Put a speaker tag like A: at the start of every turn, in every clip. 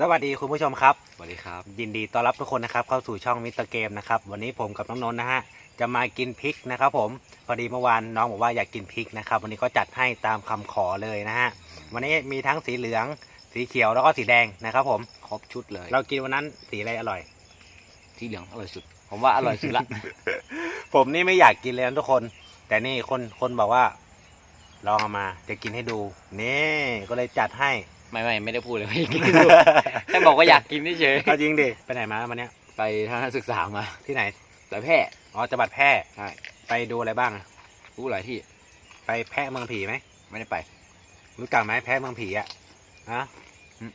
A: สวัสดีคุณผู้ชมครับ
B: สวัสดีครับ
A: ยินดีต้อนรับทุกคนนะครับเข้าสู่ช่องมิสเตอร์เกมนะครับ วันนี้ผมกับน้องนนท์นะฮะจะมากินพริกนะครับผมพอดีเมื่อวานน้องบอกว่าอยากกินพริกนะครับวันนี้ก็จัดให้ตามคำขอเลยนะฮะวันนี้มีทั้งสีเหลือง สีเขียวแล้วก็สีแดงนะครับ ผม
B: ครบชุดเลย
A: เรากินวันนั้นสีอะไรอร่อย
B: สีเหลืองอร่อยสุด ผมว่าอร่อยสุดละ
A: ผมนี่ไม่อยากกินเลยนะทุกคน แต่นี่คนคนบอกว่า ลองเอามาจะกินให้ดูนี่ก็เลยจัดให้
B: ไม่ไม่ไม่ได้พูดเลยไม่กินแค่บอกว่าอยากกินเฉย
A: เอาจริงดิไปไหนมาวันเนี้ย
B: ไปทางศึกษามา
A: ที่ไหน
B: แต่แพร่
A: อ๋อจังหวัดแพร่
B: ใช่
A: ไปดูอะไรบ้างอะ
B: รู้หลายที่
A: ไปแพร่เมืองผีไหม
B: ไม่ได้ไป
A: รู้จักไหมแพ้เมืองผีอะฮะ
B: อืม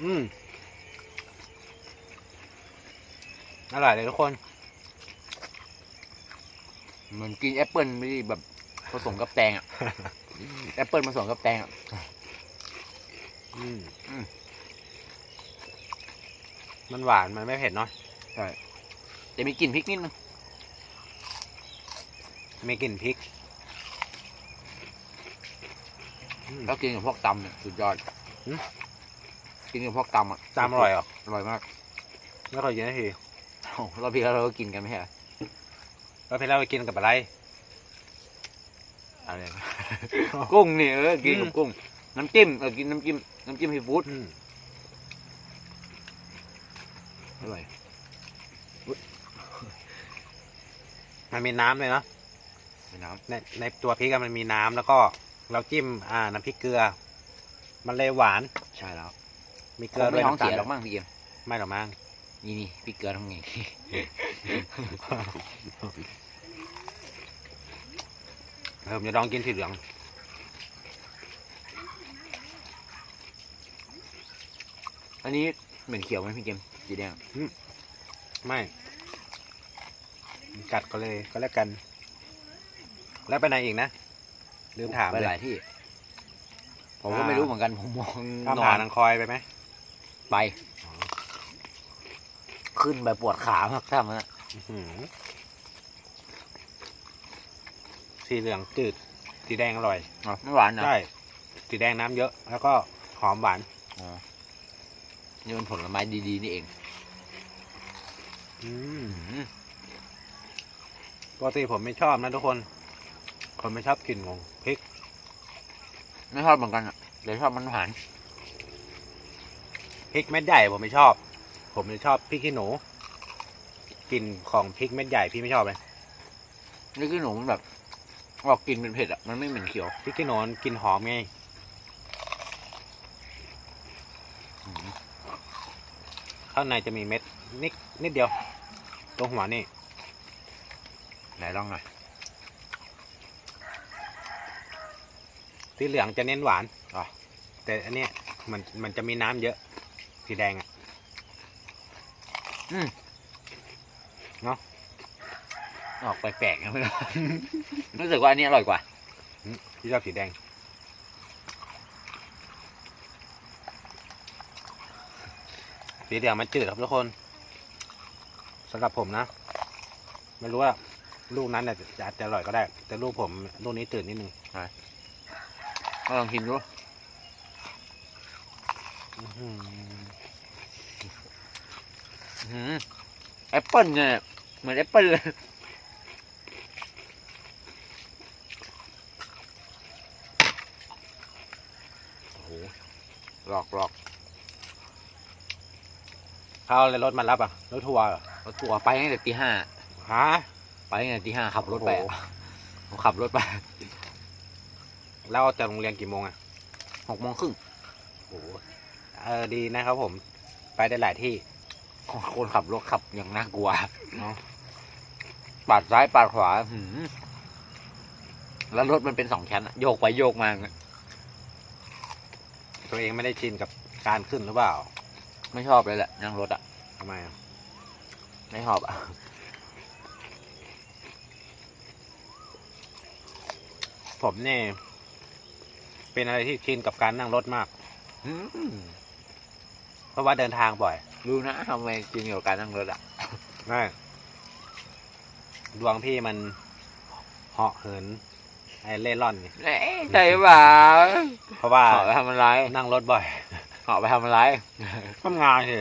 A: อืมอร่อยเลยทุกคน
B: เหมือนกินแอปเปิลไม่ได้แบบผสมกับแตงอะ แอปเปิลผสมกับแตงอะ
A: อืม
B: อืม
A: มันหวานมันไม่เผ็ดเนาะ
B: จะมีกลิ่นพริกนิดนึง
A: มีกลิ่นพริกอืม
B: แล้วกินกับพวกตำเนี่ยสุดยอด
A: อืม
B: กินกับพวกตำอะ
A: จามอร่อยเหรอ
B: อร่อยมาก
A: ไม่ค่อยเยอะนาที
B: โอ้เราพี่แล้วเราก็กินกันไม่ใช่เหรอ
A: แล้วเพลเราไปกินกับอะไร
B: อะไรนะกุ้งนี่เออกินกับ
A: อืม
B: กุ้ง น้ำจิ้มเออกินน้ำจิ้มน้ำจิ้มซีฟู้ด
A: อืม
B: อร่อย
A: มันมีน้ำเลยเนาะ
B: เป็นน้
A: ในในตัวพริกอะมันมีน้ำแล้วก็เราจิ้มอ่าน้ำพริกเกลือ มันเลยหวานำ
B: ใช่แล้ว
A: มีเก
B: เก
A: ลื
B: ลื
A: อ
B: อ
A: ด้
B: ด้
A: ว
B: วยยท้อง
A: น้ำตา
B: เสีย
A: ล
B: หรอกมั้งพี่เกม
A: ไม่หรอกมั้ง
B: นี่นี่พี่เกลือท้องไง
A: เออผมจะลองกินสีเหลือง
B: อันนี้เหม็นเขียวไหมพี่เกมสีแดง
A: ไม่กัดก็เลยก็แล้วกัน แล้วไปไหนอีกนะลืมถาม
B: ไป
A: เลย
B: หลายที่ ผมก็
A: อ่า
B: ไม่รู้เหมือนกันผมมอง
A: ข้าม
B: นอ
A: ผานนางคอยไปไหม
B: ไป ขึ้นไปปวดขามากท่ามันอะ
A: อื้อหือ สีเหลืองจืด สีแดงอร่อย
B: อ๋อไม่หวานนะ
A: ใช่ สีแดงน้ำเยอะ แล้วก็หอมหวาน
B: อ๋อนี่มันผลไม้ดีๆนี่เอง
A: อืม
B: อืม
A: ปกติผมไม่ชอบนะทุกคนคนไม่ชอบกลิ่นของพริก
B: ไม่ชอบเหมือนกันอะเดี๋ยวชอบมันหวาน
A: พริกเม็ดใหญ่ผมไม่ชอบ ผมจะชอบพริกขี้หนู กลิ่นของพริกเม็ดใหญ่พี่ไม่ชอบเลย
B: นี่คือหนูมันแบบ ออกกลิ่นเป็นเผ็ดอะ มันไม่เหม็นเขียว
A: พริกขี้หนูมันกลินหอมไง
B: อืม
A: ข้างในจะมีเม็ดนิดนิดเดียว ตรงหัวนี่
B: ไหนลองหน่อย
A: สีเหลืองจะเน้นหวาน
B: อะ
A: แต่อันเนี้ยมันมันจะมีน้ำเยอะ สีแดงอะ
B: อืม
A: เนาะ
B: ออกแปลกๆนะไม่รู้รู้สึกว่าอันนี้อร่อยกว่า
A: อืมพี่ชอบสีแดง สีเหลืองมันจืดครับทุกคนสำหรับผมนะ ไม่รู้ว่าลูกนั้นอาจจะอาจจะอร่อยก็ได้ แต่ลูกผมลูกนี้จืดนิดนึง
B: มาลองชิมดู
A: อื้อหือ
B: อื้อหือแอปเปิ้ลเนี่ยเหมือนแอปเปิ้ลเลย โอ้โห หลอกหลอก
A: เขาเอาเลยรถมารับอะ รถทัวร์เหรอ
B: รถตัวร์ไปตั้งแต่ตีห้า
A: ฮะ
B: ไปตั้งแต่ตีห้าขับรถไป
A: โอ้
B: อะ
A: โห
B: ผมขับรถไป
A: แล้วออกจากโรงเรียนกี่โมงอะ
B: หกโมงครึ่ง
A: โอ้โหเออดีนะครับผม ไปได้หลายที่
B: คนขับรถขับอย่างน่ากลัว
A: เนาะ
B: ปาดซ้ายปาดขวาอื้อหือแล้วรถมันเป็นสองชั้นอะโยกไปโยกมา
A: ตัวเองไม่ได้ชินกับการขึ้นหรือเปล่า
B: ไม่ชอบเลยแหละนั่งรถอะ
A: ทำไมอะ
B: ไม่ชอบอะ
A: ผมเนี่ยเป็นอะไรที่ชินกับการนั่งรถมาก
B: อืม
A: เพราะว่าเดินทางบ่อย
B: รู้นะทำไมจริงกับการนั่งรถอะ
A: ไม่ดวงพี่มันเหาะเหิน ไอ้เล่ร่อนไง
B: เอ๊ะใช่เปล่า
A: เพราะว่า
B: เหาะไปทำอะไร
A: นั่งรถบ่อย
B: เหาะไปทำอะไร
A: ทำงานสิ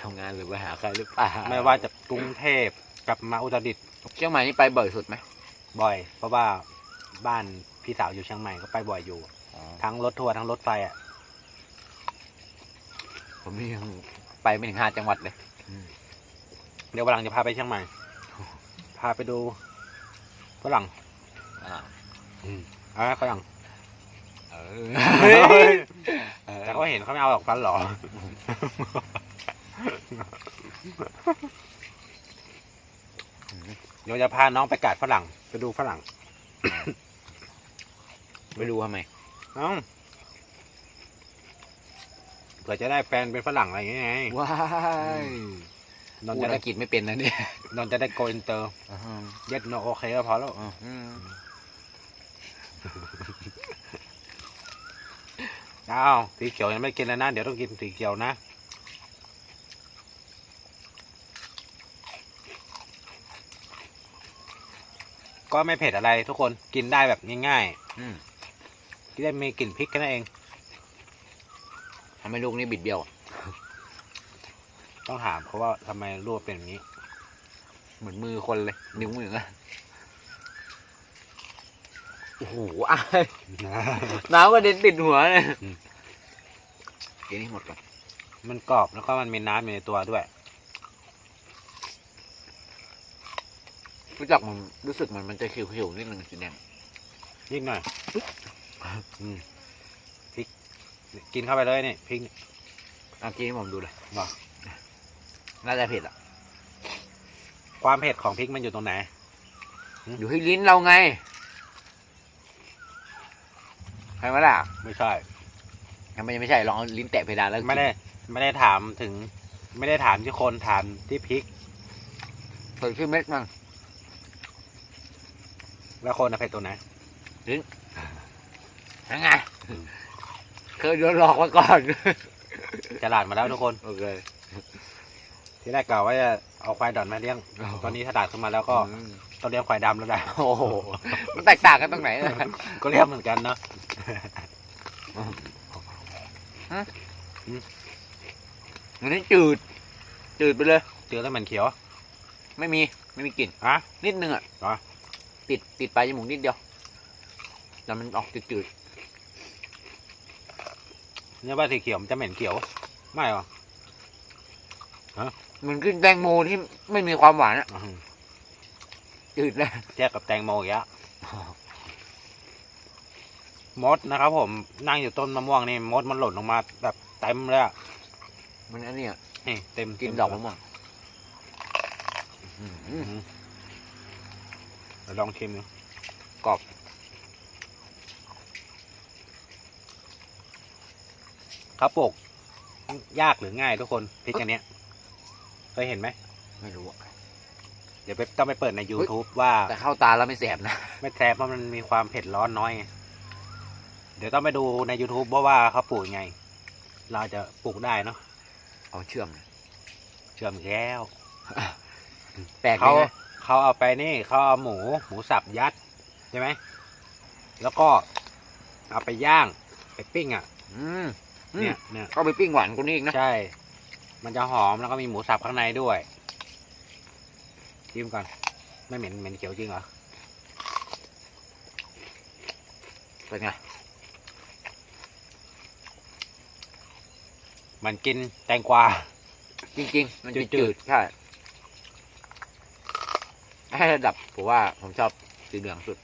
B: ทำงานหรือไปหาใครหรือเปล่า
A: ไม่ว่าจะกรุงเทพกลับมาอุตรดิตถ์
B: เชียงใหม่นี่ไปบ่อยสุดไหม
A: บ่อย เพราะว่าบ้านพี่สาวอยู่เชียงใหม่ก็ไปบ่อยอยู่ ทั้งรถทัวร์ทั้งรถไฟอะ
B: ผมนี่ยังไปไม่ถึงห้าจังหวัดเลย
A: เดี๋ยววันหลังจะพาไปเชียงใหม่ พาไปดู ฝรั่ง
B: อ่า
A: เอาไหมฝรั่ง
B: เอ
A: แต่ก็เห็นเขาไม่เอาดอกฟันหรอ เดี๋ยวจะพาน้องไปกัดฝรั่งไปดูฝรั่ง
B: ไม่รู้ทำไม
A: เอ้าเผื่อจะได้แฟนเป็นฝรั่งอะไรอย่างเงี้ยไง
B: ว้าย
A: นน
B: พู
A: ท์
B: ด
A: จะได้
B: อังกฤษไม่เป็นนะเนี่ย
A: นนท์จะได้โกอินเตอร์เย็ดโนโอเคก็พอแล้วอ้าวสีเขียวยังไม่กินแล้วนะ เดี๋ยวต้องกินสีเขียวนะ ก็ไม่เผ็ดอะไรทุกคนกินได้แบบง่าย
B: อืม
A: ๆกินได้มีกลิ่นพริกแค่นั้นเอง
B: ทำให้ลูกนี่บิดเบี้ยว
A: ต้องถามเขาว่าทำไมรูปเป็นแบบนี้
B: เหมือนมือคนเลย นิ้วมืออะโอ้โหอ้ายน้ำก็เด็นติดหัวเลย
A: อืม
B: กินให้หมดก่อน
A: มันกรอบแล้วก็มันมีน้ำอยู่ในตัวด้วย
B: รู้จักมันรู้สึกมันมันจะเขียวๆนิดนึงสีแดง
A: นิดหน่อยอืมพริก กินเข้าไปเลยนี่พริกนี่
B: เอากินให้ผมดูเลย
A: บอก
B: น่าจะเผ็ดอะ
A: ความเผ็ดของพริกมันอยู่ตรงไหน
B: อยู่ที่ลิ้นเราไงใช่ไหมล่ะ
A: ไม่ใช่
B: ทำไมยังไม่ใช่ลองเอาลิ้นแตะเพดานแล้วกิน
A: ไม่ได้ไม่ได้ถามถึง ไม่ได้ถามที่คนถามที่พริก
B: เปิดชื่อเม็ดมัน
A: แล้วคนน่ะเผ็ดตัวไหน
B: ยังไงเคยโดนหลอกมาก่อน
A: ฉลาดมาแล้วทุกคน
B: โอเค
A: ที่แรกกล่าวว่าจะเอาควายดอนมาเลี้ยง ตอนนี้ฉลาดขึ้นมาแล้วก็
B: อืม
A: ต้องเลี้ยงควายดำแล้วนะ
B: โอ้โหมันแตกต่างกันตรงไหนเนี่ย
A: ก็เลี้ยงเหมือนกันเนาะ
B: อันนี้จืด จืดไปเลย
A: เจอแล้วเหมือนเขียว
B: ไม่มีไม่มีกลิ่น
A: อะ
B: นิดนึงอะ
A: เหรอ
B: ติดติดปลายจมูกนิดเดียวแต่มันออกจืด
A: เนี่ยว่าสีเขียวมันจะเหม็นเขียว ไม่หรอ
B: ๆเหมือนกินแตงโมที่ไม่มีความหวานอะ
A: อื้อหือ
B: จืดเลย
A: แยกกับแตงโมอีกแล้วมดนะครับ ผมนั่งอยู่ต้นมะม่วงนี่มดมันหล่นลงมาแบบเต็มเลยอะ
B: มันอันเนี้ย
A: นี่เต็ม
B: กิน
A: เต็
B: ดอกมะม่วงอื้อหื
A: อื้
B: อ
A: อหือเดี๋ยวลองชิมดู
B: กรอบ
A: ครับปลูกยากหรือง่ายทุกคนพริกอันเนี้ย เคยเห็นไหม
B: ไม่รู้อะ
A: เดี๋ยวไปต้องไปเปิดใน YouTube ว่า
B: แต่เข้าตาแล้วไม่แสบนะ
A: ไม่แซ่บเพราะมันมีความเผ็ดร้อนน้อยไงเดี๋ยวต้องไปดูใน YouTube เพราะว่าเขาปลูกยังไง เราจะปลูกได้เนาะ
B: เอาเชื่อม
A: เชื่อมแก้ว
B: แปลก
A: เขา
B: เลยนะ
A: เขาเอาไปนี่เขาเอาหมูหมูสับยัดใช่ไหม แล้วก็เอาไปย่างไปปิ้งอะ
B: อืมอืม
A: เนี่ยเนี่ย
B: เอาไปปิ้งหวานกว่านี้อีกนะ
A: ใช่ มันจะหอมแล้วก็มีหมูสับข้างในด้วยชิมก่อน ไม่เหม็นเหม็นเขียวจริงเหรอ
B: เป็นไง
A: มันกินแตงกวา
B: จริง ๆ มันจะ
A: จื
B: จื
A: ด
B: ดใช่ให้ระดับผมว่าผมชอบสีเหลืองสุด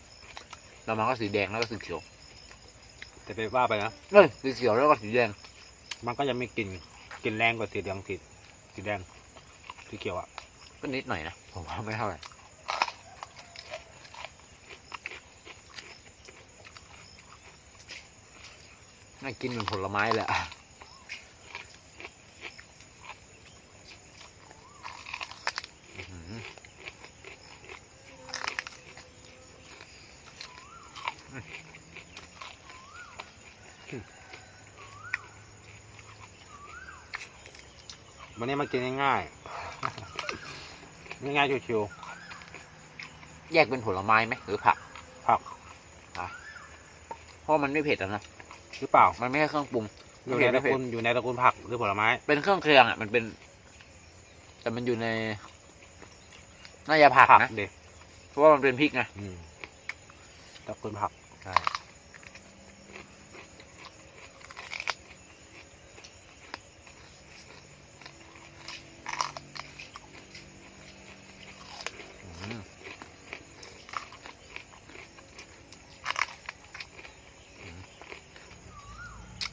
B: แล้วมันก็สีแดงแล้วก็สีเขียว
A: แต่ไปว่าไปนะ
B: เอ้ยสีเขียวแล้วก็สีแดง
A: มันก็จะมีกลิ่น กลิ่นแรงกว่าสีเหลืองสีสีแดงสีเขียวอะ
B: ก็นิดหน่อยนะผมว่าไม่เท่าไหร่น่ากินเหมือนผลไม้เลยอะ
A: นนี้มากินง่ายๆง่ายๆชิว
B: แยกเป็นผลไม้ไหมหรือผัก
A: ๆผัก
B: อะราะมันไม่เผ็ดอะนะ
A: หรือเปล่า
B: มันไม่ใช่เครื่องปรุง
A: อยู่ในตระกูลอยู่ในตระกูลผักหรือผลไม้
B: เป็นเครื่องเคียงอะมันเป็น แต่มันอยู่ในน่าจะผักนะ
A: เด็ก
B: เพราะว่ามันเป็นพริกไง
A: ตระกูลผัก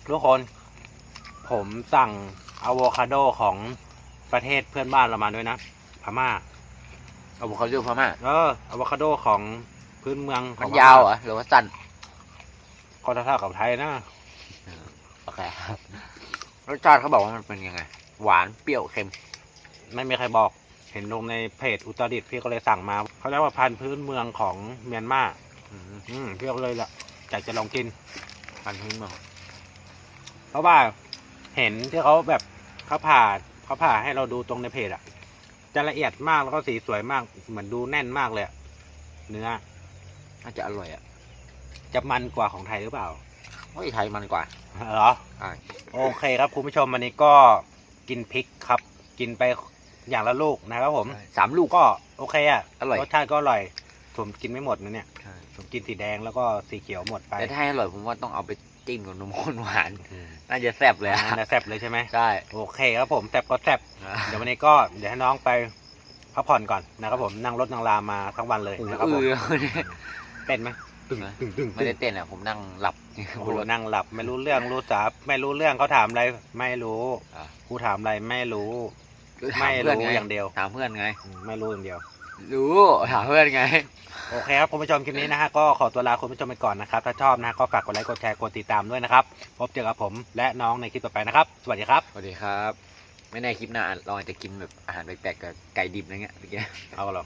A: ทุกคนผมสั่งอะโวคาโดของประเทศเพื่อนบ้านเรามาด้วยนะพม่า
B: อะโวคาโดพม่า
A: เอออะโวคาโดของพื้นเมืองข
B: มั
A: อง
B: น
A: พม่
B: ยาวเหรอหรือว่าสั้น
A: ก็เท่าๆกับไทยนะ
B: โอเคครับรสชาติเขาบอกว่ามันเป็นยังไง หวานเปรี้ยวเค็ม
A: ไม่มีใครบอกเห็นลงในเพจอุตรดิตถ์พี่ก็เลยสั่งมาเขาเรียกว่าพันธุ์พื้นเมืองของเมียนมา
B: อืม
A: อืมพี่ก็เลยละอยากจะลองกิน
B: พันธุ์พื้นเมือง
A: เพราะว่าเห็นที่เขาแบบเขาผ่าเขาผ่าให้เราดูตรงในเพจอะจะละเอียดมากแล้วก็สีสวยมาก เหมือนดูแน่นมากเลยอะเนื้อ
B: น่าจะอร่อยอะ
A: จะมันกว่าของไทยหรือเปล่า
B: โอ้ยไทยมันกว่า
A: เหรอ
B: ใช่
A: โอเคครับคุณผู้ชมวันนี้ก็กินพริกครับ กินไปอย่างละลูกนะครับผม
B: สามลูก
A: ก็โอเคอะ
B: อร่อย
A: รสชาติก็อร่อยผมกินไม่หมดนะเนี่ย
B: ใช่
A: ผมกินสีแดงแล้วก็สีเขียวหมดไป
B: แต่ถ้าให้อร่อยผมว่าต้องเอาไป จิ้มกับนมข้นหวาน น่าจะแซ่บเลย
A: เลย
B: อะ
A: นะแซ่บเลยใช่ไหม
B: ใช่
A: โอเคครับผมแซ่บก็แซ่บเดี๋ยววันนี้ก็เดี๋ยวให้น้องไปพักผ่อนก่อนนะครับผมนั่งรถนั่งลามาทั้งวันเลย
B: โอ้โห
A: นะครับ
B: เอ
A: ผม
B: อ
A: เต้นไหมตึง
B: นะ
A: ตึงตึง
B: ไม่ได้เต้นอะผมนั่งหลับ
A: โอ้โหนั่งหลับ ไม่รู้เรื่องรู้สาไม่รู้เรื่องเขาถามอะไรไม่รู้
B: อะ
A: กูถามอะไรไม่รู้
B: ถา
A: ไม่
B: เพื่อน
A: รู้
B: ไง
A: อย่างเดียว
B: ถามเพื่อนไง
A: อืมไม่รู้อย่างเดียว
B: รู้ถามเพื่อนไง
A: โอเคครับคุณผู้ชมคลิปนี้นะฮะก็ขอตัวลาคุณผู้ชมไปก่อนนะครับถ้าชอบนะฮะก็ฝากกดไลค์กดแชร์กดติดตามด้วยนะครับพบเจอกับผมและน้องในคลิปต่อไปนะครับ สวัสดีครับ
B: สวัสดีครับ ไม่แน่คลิปหน้าเราอาจจะกินแบบอาหารแปลกๆกับไก่ดิบอะไรเงี้ยเมื่อกี้
A: เอาหรอ